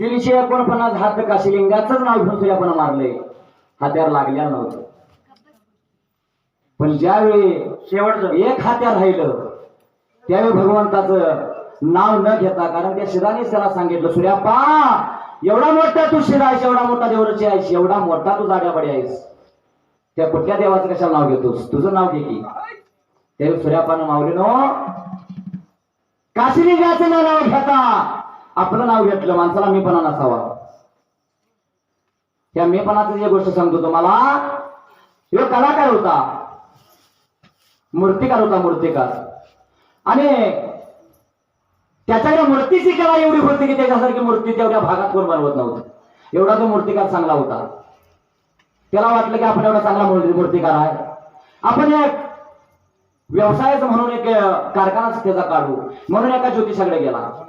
तीनशे एकोणपन्नास हात काशिलिंगाचंच नाव घेऊन सूर्यापण मारले हात्यावर लागल्या नव्हतं पण ज्यावेळी शेवटचं. एक हात्यार राहिलं त्यावेळी भगवंताचं नाव न घेता कारण त्या शिरानेच त्याला सांगितलं सूर्यापा एवढा मोठा तू शिरा आहेस एवढा मोठा देवरची आहेस एवढा मोठा तू जाड्याबडी आहेस. त्या कुठल्या देवाचं कशाला नाव घेतोस? तुझं नाव घे की. त्यावेळी सूर्यापानं माऊलीनो काशिलिंगाचं नाव घेता. आपलं नाव घेतलं माणसाला मीपणा नसावा. त्या मीपणाचं जे गोष्ट सांगतो तुम्हाला ह्यो कलाकार होता. मूर्तिकार होता मूर्तिकार. आणि त्याच्याकडे मूर्तीची कला एवढी होती की त्याच्यासारखी मूर्ती तेवढ्या भागात कोण बनवत नव्हतं. एवढा तो मूर्तिकार चांगला होता. त्याला वाटलं की आपण एवढा चांगला मूर्ती- मूर्तिकार आहे. आपण एक व्यवसायाचं म्हणून एक कारखानाच त्याचा काढू. म्हणून एका ज्योतिषाकडे गेला.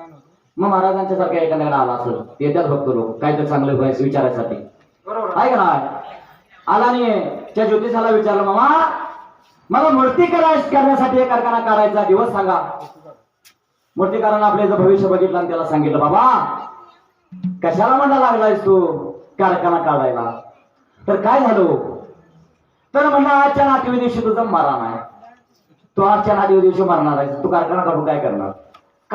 मग महाराजांच्या सारख्या एखाद्याकडे आला असं येतात भक्त लोक काय तर चांगलं व्हायचं विचारायसाठी. बरोबर. आहे का नाही? आला आणि त्या ज्योतिषाला विचारलं मामा मला मूर्ती करण्यासाठी एक कारखाना काढायचा दिवस सांगा. मूर्तिकारानं आपलं भविष्य बघितलं आणि त्याला सांगितलं बाबा कशाला म्हणा लागलायस तू कारखाना काढायला? तर काय झालं तर म्हणलं आजच्या नाटवी दिवशी तुझं मरण आहे. तू आजच्या नाटवी दिवशी मरणार आहे तू कारखाना काढून काय करणार?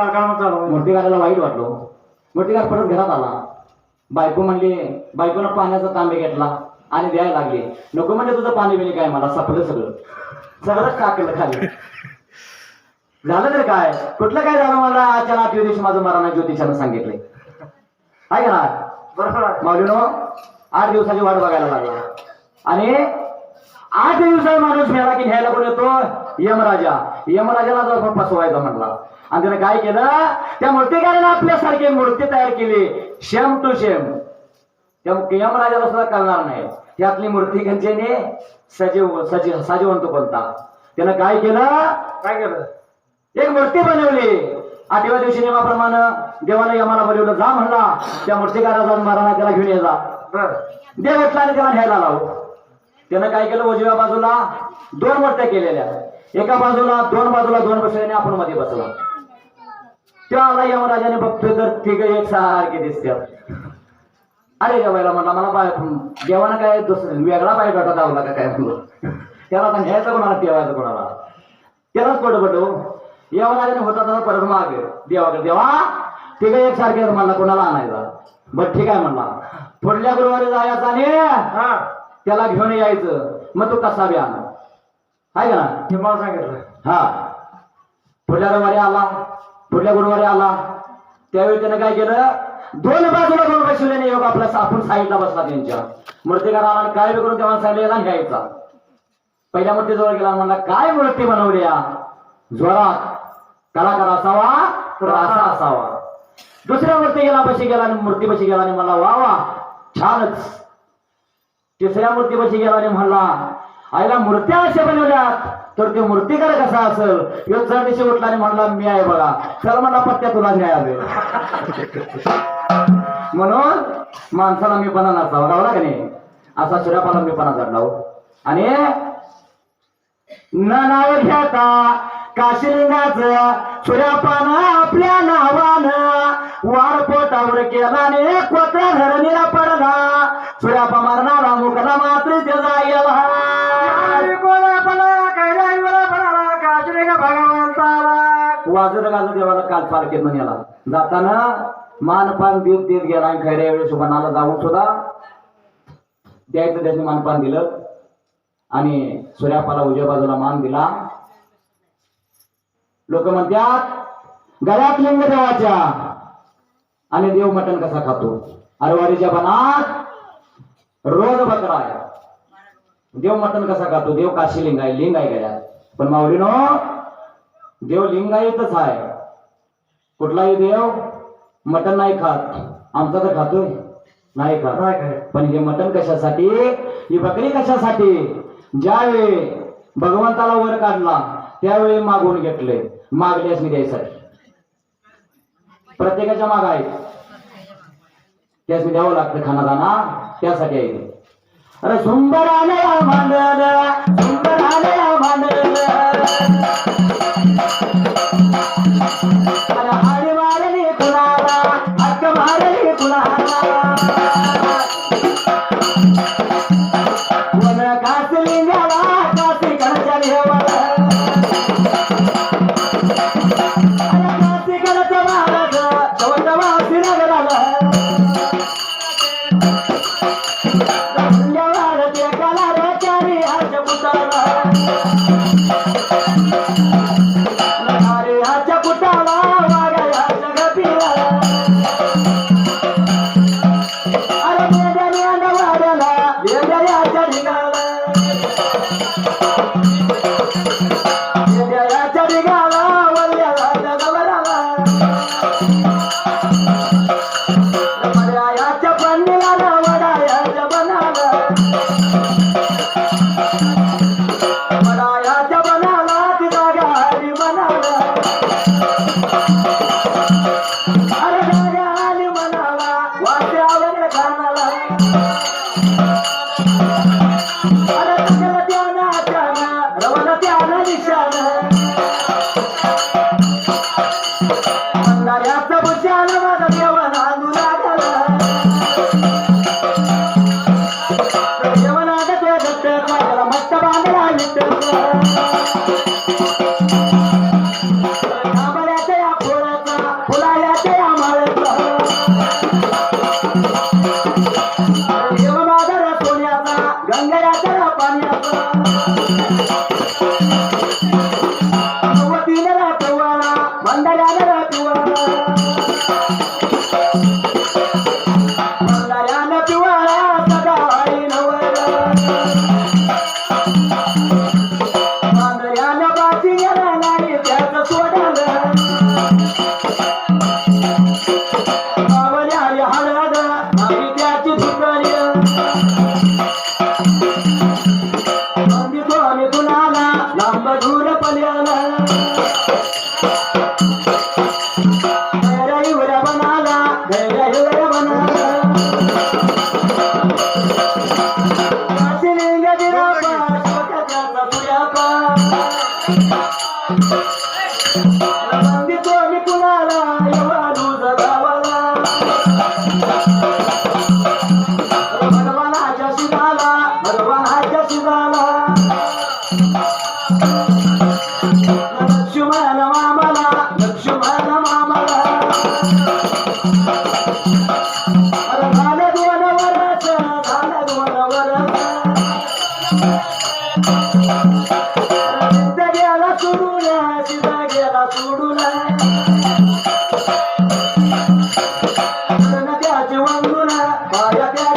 कारखाना चालू आहे. मूर्तिकाराला वाईट वाटलो. मूर्तिकार परत घरात आला. बायको म्हणली बायकोनं पाण्याचा तांबे घेतला आणि द्यायला लागली. नको म्हणजे तुझं पाणी बिणी काय मला सपलं सगळं. सगळंच टाकलं खाली. झालं तर काय? कुठलं काय झालं मला? आजच्या नाटवी दिवशी माझं मरण ज्योतिषानं सांगितलंय. आहे का ना बरोबर. माऊलीनो आठ दिवसाची वाट बघायला लागला. आणि आठ दिवसात माणूस मेला की घ्यायला कोण येतो? यमराजा. यमराजाला जर फसवायचा म्हटला. आणि त्याने काय केलं? त्या मूर्तिकारानं आपल्यासारखी मूर्ती तयार केली. शेम टू शेम त्या यमराजाला सुद्धा कळणार नाही. त्यातली मूर्ती कंचेने सजीव सजीव सजीवंत कोणता त्यानं काय केलं? काय केलं? एक मूर्ती बनवली. आठव्या दिवशी नियमाप्रमाणे देवाला यमाला बोलवलं. जा म्हणला त्या मूर्तिकाराचा महाराणा त्याला घेऊन ये जा. बर. देव उठला आणि त्याला घ्यायला लावू त्यानं काय केलं? उजव्या बाजूला दोन मूर्त्या केलेल्या. एका बाजूला दोन बाजूला दोन बसल्याने आपण मध्ये बसला. त्याला यमराजाने बघतोय तर तिघ एक सारखे दिसतात. अरे जेवायला म्हणला मला पाय देवानं काय दुसरं वेगळा पाय भेटा दावला का काय म्हणलं त्याला आता घ्यायचं कोणाला ठेवायचं कोणाला. त्यालाच पड पडो यमराजाने होता तसा परत माग देवाकडे देवा तिघ एक सारखे म्हणला कोणाला आणायचा? बर ठीक आहे म्हणला. पुढल्या गुरुवारी जायचं आणि त्याला घेऊन यायचं. मग तो कसा बी आणा. आहे का? ना हे मला सांगितलं. हा. पुढल्या रविवारी आला. पुढल्या गुरुवारी आला. त्यावेळी त्यानं काय केलं? दोन बाजूला दोन बसवल्याने योग आपला आपण साईडला बसला त्यांच्या. मूर्तिकार आला आणि काय बी करून तेव्हा सांगितलं याला घ्यायचा. पहिल्या मूर्तीजवळ गेला म्हणला काय मूर्ती बनवली या जोरात. कलाकार असावा तर असा असावा. दुसऱ्या मूर्ती गेला बशी गेला आणि मूर्ती बशी गेला आणि म्हणला वा वा छानच. तिसऱ्या मूर्तीपाशी गेला आणि म्हणला आईला मूर्त्या अशा बनवल्यात. तर ते मूर्तीकार कसा असेल? ह्यो चढ दिवशी उठला आणि म्हणला मी आहे बघा. चल म्हणला पत्त्या तुला न्याय म्हणून माणसाला मी पणा नसावा लावला का नाही? असा सूर्यापाला मी पणा चढला हो. आणि न नाव घेता काशिलिंगाच सूर्यापान आपल्या नावानं वार पोटावर केला आणि कोत्रा धरणीला पडला. सूर्यापा मारणा वाजून गाजून देवाला काल पार केलं याला जाताना मानपान देत देत गेला आणि खैऱ्या वेळेस मनाला जाऊन सुद्धा द्यायचं त्याने मानपान दिलं. आणि सूर्यापाला उजव्या बाजूला मान दिला. लोक म्हणतात गळ्यात लिंग देवाच्या आणि देव मटण कसा खातो? अरवाडीच्या बनात रोज बकरा आहे देव मटण कसा खातो? देव काशी लिंग आहे लिंग आहे गळ्यात. पण माऊलीनो देव लिंगायतच आहे. कुठलाही देव मटण नाही खात. आमचा तर खातोय. नाही खात? पण हे मटण कशासाठी? ही बकरी कशासाठी? ज्यावेळी भगवंताला वर काढला त्यावेळी मागून घेतले. मागल्यास मी द्यायसाठी प्रत्येकाच्या माग आहे त्यास मी द्यावं लागतं खानादाना त्यासाठी आहे. अरे सुंदर रवला त्यानं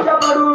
त्याचे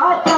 God